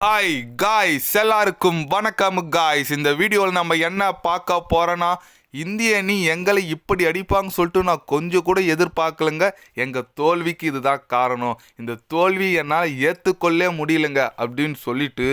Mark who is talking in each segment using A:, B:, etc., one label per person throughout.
A: Hi guys எல்லாருக்கும் வணக்கம் guys இந்த வீடியோவில் நம்ம என்ன பார்க்க போகிறோன்னா இந்திய அணி எங்களை இப்படி அடிப்பாங்க சொல்லிட்டு நான் கொஞ்சம் கூட எதிர்பார்க்கலங்க. எங்கள் தோல்விக்கு இதுதான் காரணம். இந்த தோல்வி என்னால் ஏற்றுக்கொள்ளே முடியலங்க அப்படின்னு சொல்லிட்டு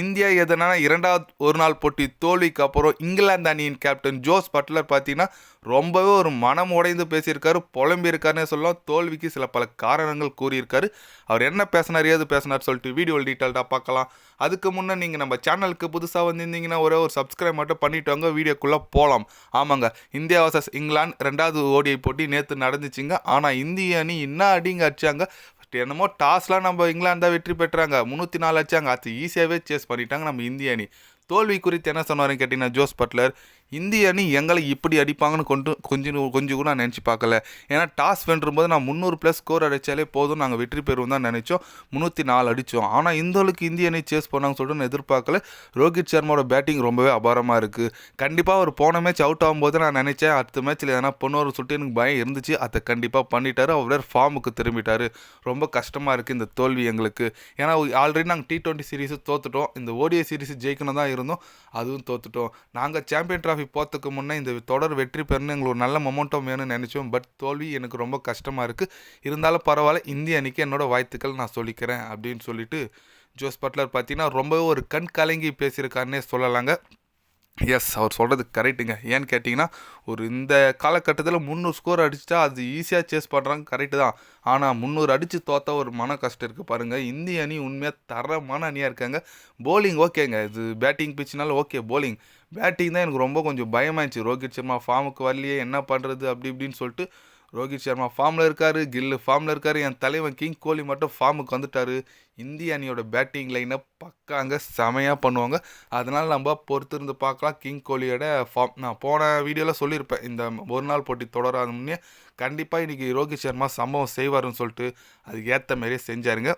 A: இந்தியா எதனா இரண்டாவது ஒரு நாள் போட்டி தோல்விக்கு அப்புறம் இங்கிலாந்து அணியின் கேப்டன் ஜோஸ் பட்லர் பார்த்தீங்கன்னா ரொம்பவே ஒரு மனம் உடைந்து பேசியிருக்காரு புலம்பியிருக்காருன்னு சொல்லலாம். தோல்விக்கு சில பல காரணங்கள் கூறியிருக்காரு. அவர் என்ன பேசினார் ஏது பேசினார் சொல்லிட்டு வீடியோ டீட்டெயில்டாக பார்க்கலாம். அதுக்கு முன்னே நீங்கள் நம்ம சேனலுக்கு புதுசாக வந்திருந்தீங்கன்னா ஒரே ஒரு சப்ஸ்கிரைப் மட்டும் பண்ணிட்டு வாங்க வீடியோக்குள்ளே போகலாம் ஆமாங்க இந்தியா வர்சஸ் இங்கிலாந்து ரெண்டாவது ஓடிஐ போட்டி நேற்று நடந்துச்சுங்க. ஆனால் இந்திய அணி என்ன அடிங்க அடிச்சாங்க? என்னமோ டாஸ்லாம் நம்ம இங்கிலாந்து தான் வெற்றி பெற்றாங்க. முந்நூற்றி நாலு அடிச்சாங்க. அது ஈஸியாகவே சேஸ் பண்ணிட்டாங்க நம்ம இந்திய அணி. தோல்வி குறித்து என்ன சொன்னாருன்னு கேட்டிங்கன்னா ஜோஸ் பட்லர் இந்திய அணி எங்களை இப்படி அடிப்பாங்கன்னு கொண்டு கொஞ்சம் கொஞ்சம் கூட நான் நினச்சி பார்க்கல. ஏன்னா டாஸ் வென்றும்போது நான் முந்நூறு ப்ளஸ் ஸ்கோர் அடித்தாலே போதும் நாங்கள் வெற்றி பெறுவோம் தான் நினச்சோம். முந்நூற்றி நாலு அடித்தோம் ஆனால் இந்த அளவுக்கு இந்திய அணி சேஸ் பண்ணாங்கன்னு சொல்லிட்டு நான் எதிர்பார்க்கல. ரோஹித் சர்மாவோட பேட்டிங் ரொம்பவே அபாரமாக இருக்குது கண்டிப்பாக ஒரு போன மேட்ச் அவுட் ஆகும்போது நான் நினச்சேன் அடுத்த மேட்ச்சில் எதனா பொண்ணு சுட்டு எனக்கு பயம் இருந்துச்சு. அதை கண்டிப்பாக பண்ணிட்டார். அவர் ஃபார்முக்கு திரும்பிட்டார். ரொம்ப கஷ்டமாக இருக்குது இந்த தோல்வி எங்களுக்கு. ஏன்னா ஆல்ரெடி நாங்கள் டி டுவெண்ட்டி சீரிஸு தோத்துட்டோம். இந்த ஓடிஐ சீரிஸ் ஜெயிக்கணும் தான் இருந்தோம். அதுவும் தோத்துட்டோம். நாங்கள் சாம்பியன் ட்ராஃபி போகிறதுக்கு முன்னே இந்த தொடர் வெற்றி பெறணும் எங்களுக்கு ஒரு நல்ல மொமெண்டம் வேணும்னு நினச்சோம். பட் தோல்வி எனக்கு ரொம்ப கஷ்டமாக இருக்குது இருந்தாலும் பரவாயில்ல இந்திய அணிக்கு என்னோட வாழ்த்துக்கள் நான் சொல்லிக்கிறேன் அப்படின்னு சொல்லிட்டு ஜோஸ் பட்லர் பார்த்தீங்கன்னா ரொம்பவே ஒரு கண் கலங்கி பேசியிருக்காருன்னே சொல்லலாங்க. எஸ் அவர் சொல்கிறது கரெக்டுங்க ஏன்னு கேட்டிங்கன்னா ஒரு இந்த காலகட்டத்தில் முந்நூறு ஸ்கோர் அடிச்சிட்டா அது ஈஸியாக சேஸ் பண்ணுறாங்க கரெக்டு தான். ஆனால் முந்நூறு அடித்து தோத்தா ஒரு மன கஷ்டம் இருக்குது பாருங்கள் இந்திய அணி உண்மையாக தரமான அணியாக இருக்காங்க. போலிங் ஓகேங்க இது பேட்டிங் பிச்சுனாலும் ஓகே போலிங் பேட்டிங் தான் எனக்கு ரொம்ப கொஞ்சம் பயமாகிடுச்சு ரோஹித் சர்மா ஃபார்முக்கு வரலையே என்ன பண்ணுறது அப்படி இப்படின்னு சொல்லிட்டு ரோஹித் சர்மா ஃபார்மில் இருக்கார் கில்லு ஃபார்மில் இருக்கார். என் தலைவன் கிங் கோலி மட்டும் ஃபார்முக்கு வந்துட்டார். இந்திய அணியோட பேட்டிங் லைனை பக்காங்க செமையாக பண்ணுவாங்க. அதனால் நம்ம பொறுத்திருந்து பார்க்கலாம். கிங் கோலியோட ஃபார்ம் நான் போன வீடியோவில் சொல்லியிருப்பேன். இந்த ஒரு நாள் போட்டி தொடராத முன்னே கண்டிப்பாக இன்றைக்கி ரோஹித் சர்மா சம்பவம் செய்வாருன்னு சொல்லிட்டு அதுக்கு ஏற்ற மாதிரியே செஞ்சாருங்க.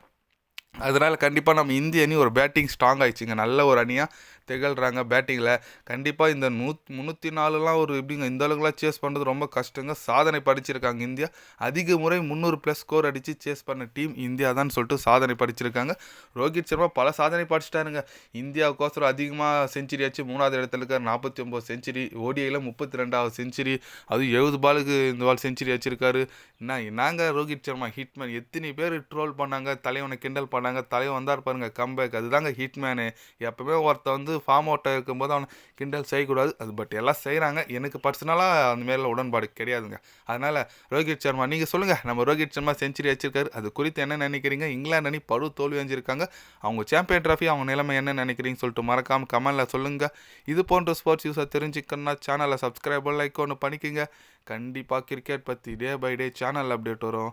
A: அதனால் கண்டிப்பாக நம்ம இந்திய அணி ஒரு பேட்டிங் ஸ்ட்ராங் ஆயிடுச்சுங்க. நல்ல ஒரு அணியாக திகழ்கிறாங்க பேட்டிங்கில் கண்டிப்பாக இந்த நூ முந்நூற்றி நாலுலாம் ஒரு எப்படிங்க இந்த அளவுக்குலாம் சேஸ் பண்ணுறது ரொம்ப கஷ்டங்க. சாதனை படிச்சிருக்காங்க இந்தியா. அதிக முறை முந்நூறு ப்ளஸ் ஸ்கோர் அடித்து சேஸ் பண்ண டீம் இந்தியா தான் சொல்லிட்டு சாதனை படிச்சிருக்காங்க. ரோஹித் சர்மா பல சாதனை படிச்சிட்டாருங்க. இந்தியாவுக்கோசரம் அதிகமாக செஞ்சுரி ஆச்சு மூணாவது இடத்துல இருக்க நாற்பத்தி ஒம்பது செஞ்சுரி ஓடிஐயில் முப்பத்தி ரெண்டாவது செஞ்சுரி அதுவும் எழுபது பாலுக்கு இந்த பால் செஞ்சுரி வச்சிருக்காரு என்ன நாங்கள் ரோஹித் சர்மா ஹிட்மேன் எத்தனை பேர் ட்ரோல் பண்ணாங்க தலைவனை கிண்டல் பண்ணாங்க. தலைவன் வந்தார் பாருங்க கம்பேக் அதுதாங்க ஹிட்மேனு எப்பவுமே ஒருத்த வந்து ஃபார்ம் அவுட்டாக இருக்கும்போது அவனை கிண்டல் செய்யக்கூடாது. அது பட் எல்லாம் செய்கிறாங்க எனக்கு பர்சனலாக அந்த மேலே உடன்பாடு கிடையாதுங்க. அதனால் ரோஹித் சர்மா நீங்கள் சொல்லுங்கள் நம்ம ரோஹித் சர்மா செஞ்சுரி வச்சிருக்காரு. அது குறித்து என்ன நினைக்கிறீங்க? இங்கிலாந்து அணி பரு தோல்வி அஞ்சிருக்காங்க. அவங்க சாம்பியன் ட்ராஃபி அவங்க நிலைமை என்ன நினைக்கிறீங்கன்னு சொல்லிட்டு மறக்காமல் கமெண்டில் சொல்லுங்கள் இது போன்ற ஸ்போர்ட்ஸ் யூஸை தெரிஞ்சுக்கணும்னா சேனலை சப்ஸ்கிரைப் லைக் ஒன்று பண்ணிக்கோங்க கண்டிப்பாக கிரிக்கெட் பற்றி day by day channel update வரும்.